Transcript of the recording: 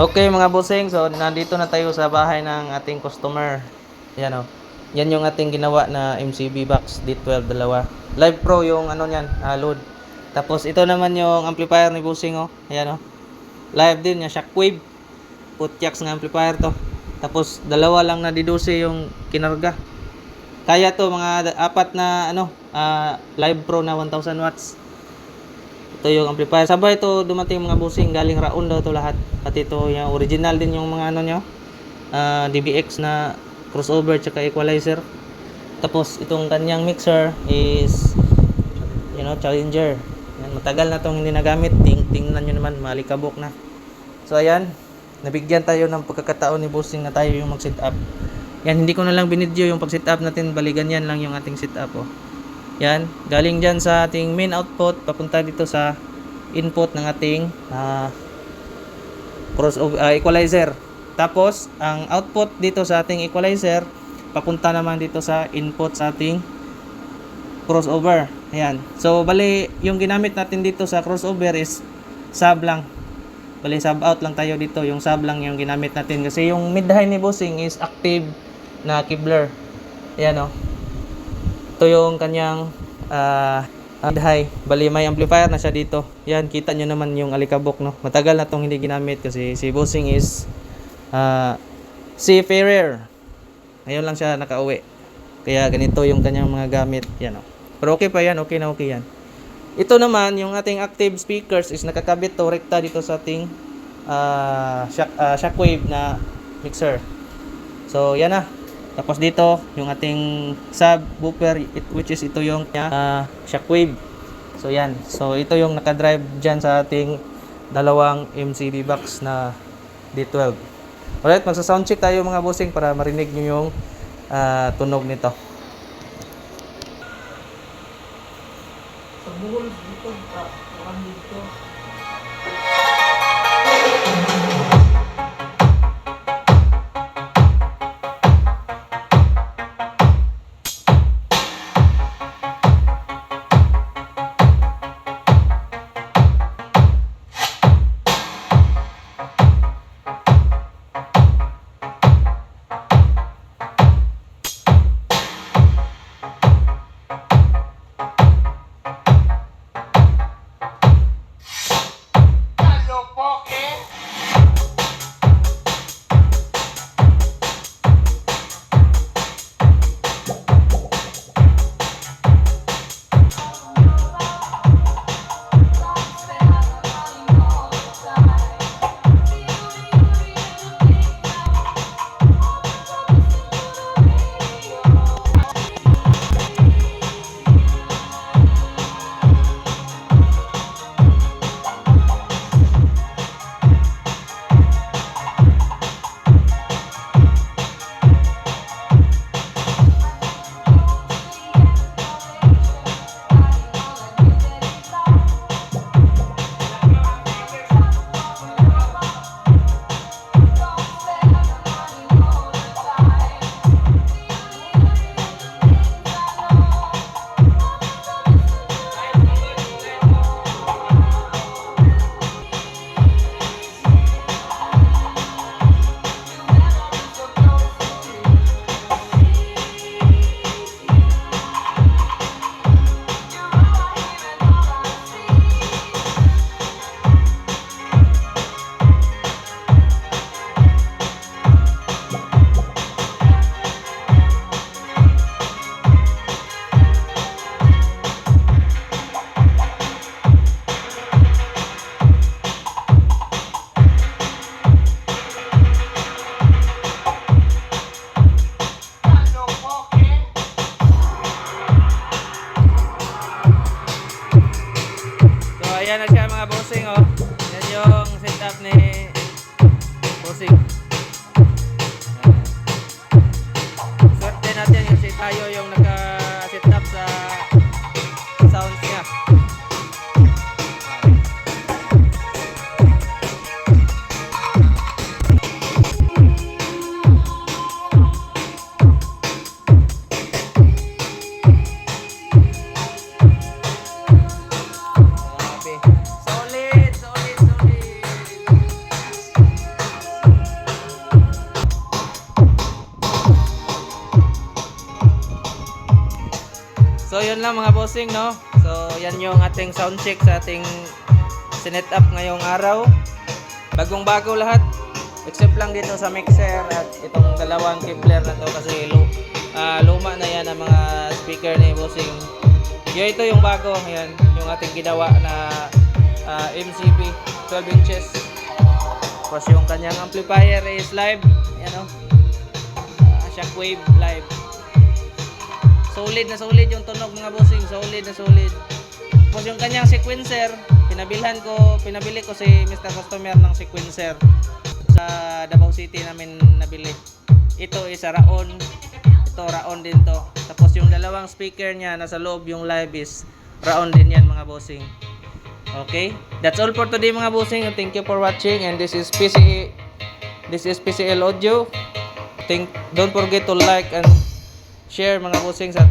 Okay mga bossing, so nandito na tayo sa bahay ng ating customer. Yan o. Yan yung ating ginawa na MCB box D12 dalawa. Live Pro yung ano niyan, ah, load. Tapos ito naman yung amplifier ni bossing oh. Ayan oh. Live din yung shockwave. Putyax ng amplifier to. Tapos dalawa lang na didose yung kinarga. Kaya to mga apat na ano, ah, Live Pro na 1000 watts. Ito yung amplifier. Sabay ito dumating mga busing galing Raon daw to lahat. Pati ito yung original din yung mga ano nyo. ah, DBX na crossover tsaka equalizer. Tapos itong kanyang mixer is you know, Challenger. Yan, matagal na tong hindi nagamit. Ting tingnan nyo naman, malikabok na. So ayan, nabigyan tayo ng pagkakataon ni Bossing na tayo yung mag-set up. Yan, hindi ko na lang binidyo yung pag-set up natin. Baligan yan lang yung ating set up. Oh. Yan, galing dyan sa ating main output, papunta dito sa input ng ating ah, cross ah, equalizer. Tapos, ang output dito sa ating equalizer, papunta naman dito sa input sa ating crossover. Ayan. So, bali, yung ginamit natin dito sa crossover is sub lang. Bali, sub out lang tayo dito. Yung sub lang yung ginamit natin. Kasi yung mid-high ni Bossing is active na Kibler. Ayan o. Ito yung kanyang ah, mid-high. Bali, may amplifier na siya dito. Yan, kita nyo naman yung alikabok, no? Matagal na tong hindi ginamit kasi si Bossing is ah, seafarer. Ngayon lang siya nakauwi. Kaya ganito yung kanyang mga gamit. Yan o. Pero okay pa yan, okay na okay yan. Ito naman, yung ating active speakers is nakakabit to rekta dito sa ating ah, shock, ah, shockwave na mixer. So, yan na. Tapos dito, yung ating subwoofer, it, which is ito yung ah, shockwave. So, yan. So, ito yung nakadrive dyan sa ating dalawang MCB box na D12. Alright, magsa-sound check tayo mga bossing para marinig nyo yung ah, tunog nito. So bossing oh. Yan yung setup ni bossing. Yun lang mga bossing no. So yan yung ating sound check sa ating sinet up ngayong araw. Bagong bago lahat. Except lang dito sa mixer at itong dalawang Kepler na to kasi lu ah, luma na yan ang mga speaker ni bossing. Yung ito yung bago, yan, yung ating ginawa na ah, MCB 12 inches. Tapos yung kanyang amplifier is live, yan o. Ah, shockwave live. Solid na solid yung tunog mga bossing, solid na solid. Tapos yung kanyang sequencer, pinabilhan ko, pinabili ko si Mr. Customer ng sequencer sa Davao City namin nabili. Ito is Raon. Ito Raon din to. Tapos yung dalawang speaker niya nasa loob yung live is Raon din yan mga bossing. Okay? That's all for today mga bossing. Thank you for watching and this is PCE This is PCL Audio. Think don't forget to like and share mga bossing sa